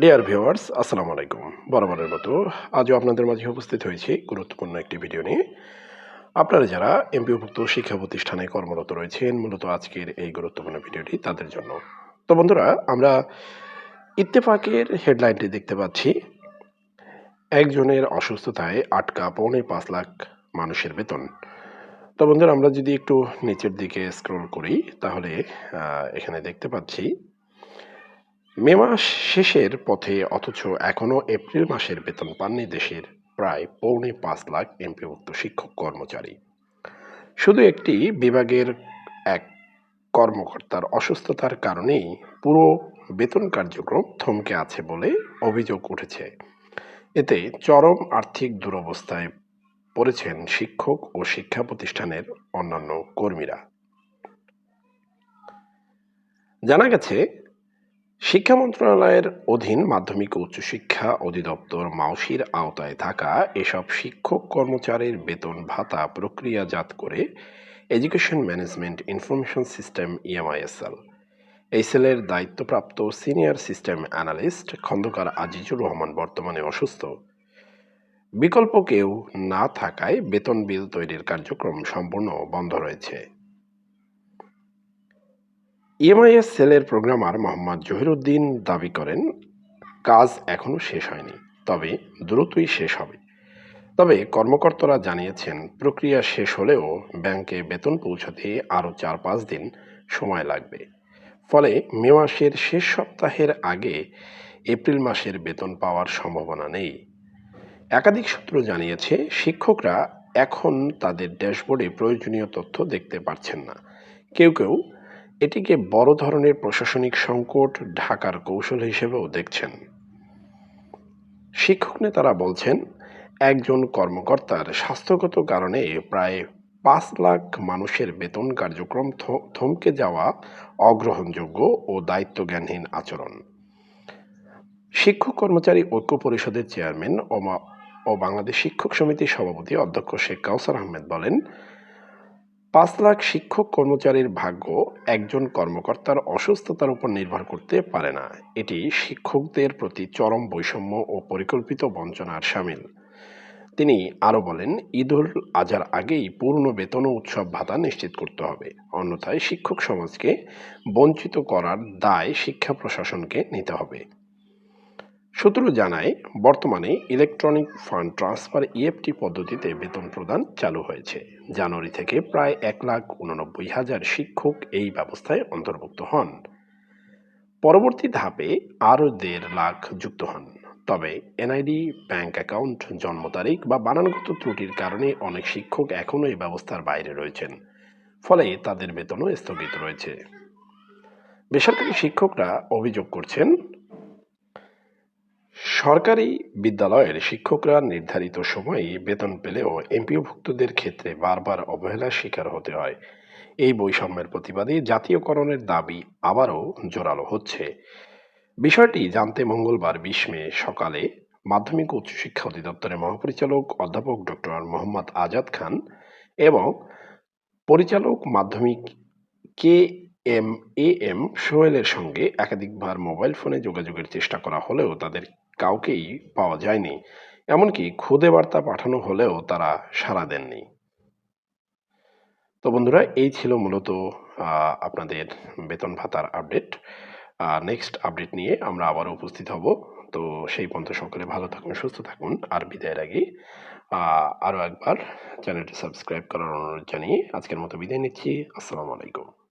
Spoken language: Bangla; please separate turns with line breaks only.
ডিয়ার ভিউয়ার্স আসসালামু আলাইকুম। বরাবরের মতো আজও আপনাদের মাঝে উপস্থিত হয়েছি গুরুত্বপূর্ণ একটি ভিডিও নিয়ে। আপনারা যারা এমপিওভুক্ত শিক্ষা প্রতিষ্ঠানে কর্মরত রয়েছেন, মূলত আজকের এই গুরুত্বপূর্ণ ভিডিওটি তাদের জন্য। তো বন্ধুরা, আমরা ইত্তেফাকের হেডলাইনটি দেখতে পাচ্ছি। একজনের অসুস্থতায় আটকা পৌনে পাঁচ লাখ মানুষের বেতন। তো বন্ধুরা, আমরা যদি একটু নিচের দিকে স্ক্রল করি, তাহলে এখানে দেখতে পাচ্ছি মে মাস শেষের পথে অথচ এখনও এপ্রিল মাসের বেতন পাননি দেশের প্রায় পৌনে পাঁচ লাখ এমপিভুক্ত শিক্ষক কর্মচারী। শুধু একটি বিভাগের এক কর্মকর্তার অসুস্থতার কারণেই পুরো বেতন কার্যক্রম থমকে আছে বলে অভিযোগ উঠেছে। এতে চরম আর্থিক দুরবস্থায় পড়েছেন শিক্ষক ও শিক্ষা প্রতিষ্ঠানের অন্যান্য কর্মীরা। জানা গেছে শিক্ষা মন্ত্রণালয়ের অধীন মাধ্যমিক ও উচ্চশিক্ষা অধিদপ্তর মাউসির আওতায় থাকা এসব শিক্ষক কর্মচারীর বেতন ভাতা প্রক্রিয়াজাত করে education management information system EMISL এই সেলের দায়িত্বপ্রাপ্ত senior system analyst Khandakar Azizur Rahman বর্তমানে অসুস্থ। বিকল্প কেউ না থাকায় বেতন বিল তৈরির কার্যক্রম সম্পূর্ণ বন্ধ রয়েছে। ইএমআইএস সেলের প্রোগ্রামার মোহাম্মদ জহিরুদ্দিন দাবি করেন, কাজ এখনও শেষ হয়নি, তবে দ্রুতই শেষ হবে। তবে কর্মকর্তারা জানিয়েছেন, প্রক্রিয়া শেষ হলেও ব্যাংকে বেতন পৌঁছাতে আরও চার পাঁচ দিন সময় লাগবে। ফলে মে মাসের শেষ সপ্তাহের আগে এপ্রিল মাসের বেতন পাওয়ার সম্ভাবনা নেই। একাধিক সূত্র জানিয়েছে, শিক্ষকরা এখন তাদের ড্যাশবোর্ডে প্রয়োজনীয় তথ্য দেখতে পারছেন না। কেউ কেউ এটিকে বড় ধরনের প্রশাসনিক সংকট ঢাকার কৌশল হিসেবেও দেখছেন। শিক্ষক নেতারা বলছেন, একজন কর্মকর্তার স্বাস্থ্যগত কারণে প্রায় পাঁচ লাখ মানুষের বেতন কার্যক্রম থমকে যাওয়া অগ্রহণযোগ্য ও দায়িত্বজ্ঞানহীন আচরণ। শিক্ষক কর্মচারী ঐক্য পরিষদের চেয়ারম্যান ও ও বাংলাদেশ শিক্ষক সমিতির সভাপতি অধ্যক্ষ শেখ কাউসার আহমেদ বলেন পাঁচ লাখ শিক্ষক কর্মচারীর ভাগ্য একজন কর্মকর্তার অসুস্থতার উপর নির্ভর করতে পারে না। এটি শিক্ষকদের প্রতি চরম বৈষম্য ও পরিকল্পিত বঞ্চনার সামিল। তিনি আরও বলেন, ঈদুল আজার আগেই পূর্ণ বেতন উৎসব ভাতা নিশ্চিত করতে হবে। অন্যথায় শিক্ষক সমাজকে বঞ্চিত করার দায় শিক্ষা প্রশাসনকে নিতে হবে। সূত্র জানায়, বর্তমানে ইলেকট্রনিক ফান্ড ট্রান্সফার ইএফটি পদ্ধতিতে বেতন প্রদান চালু হয়েছে। জানুয়ারি থেকে প্রায় এক লাখ উননব্বই হাজার শিক্ষক এই ব্যবস্থায় অন্তর্ভুক্ত হন। পরবর্তী ধাপে আরও দেড় লাখ যুক্ত হন। তবে এনআইডি, ব্যাংক অ্যাকাউন্ট, জন্ম তারিখ বা বানানগত ত্রুটির কারণে অনেক শিক্ষক এখনও এই ব্যবস্থার বাইরে রয়েছেন। ফলে তাদের বেতনও স্থগিত রয়েছে। বেসরকারি শিক্ষকরা অভিযোগ করছেন সরকারি বিদ্যালয়ের শিক্ষকরা নির্ধারিত সময়ে বেতন পেলেও এমপিওভুক্তদের ক্ষেত্রে বারবার অবহেলার শিকার হতে হয়। এই বৈষম্যের প্রতিবাদে জাতীয়করণের দাবি আবারও জোরালো হচ্ছে। বিষয়টি জানতে মঙ্গলবার বিশ মে সকালে মাধ্যমিক উচ্চশিক্ষা অধিদপ্তরের মহাপরিচালক অধ্যাপক ডক্টর মোহাম্মদ আজাদ খান এবং পরিচালক মাধ্যমিক কে এম, এ, এম সোহেলের সঙ্গে একাধিকবার মোবাইল ফোনে যোগাযোগের চেষ্টা করা হলেও তাদের কাউকেই পাওয়া যায়নি। এমনকি খুদে বার্তা পাঠানো হলেও তারা সাড়া দেননি। তো বন্ধুরা, এই ছিল মূলত আপনাদের বেতন ভাতার আপডেট। নেক্সট আপডেট নিয়ে আমরা আবার উপস্থিত হব। তো সেই পর্যন্ত সকলে ভালো থাকুন, সুস্থ থাকুন। আর বিদায়ের আগে আরও একবার চ্যানেলটি সাবস্ক্রাইব করার অনুরোধ জানিয়ে আজকের মতো বিদায় নিচ্ছি। আসসালামু আলাইকুম।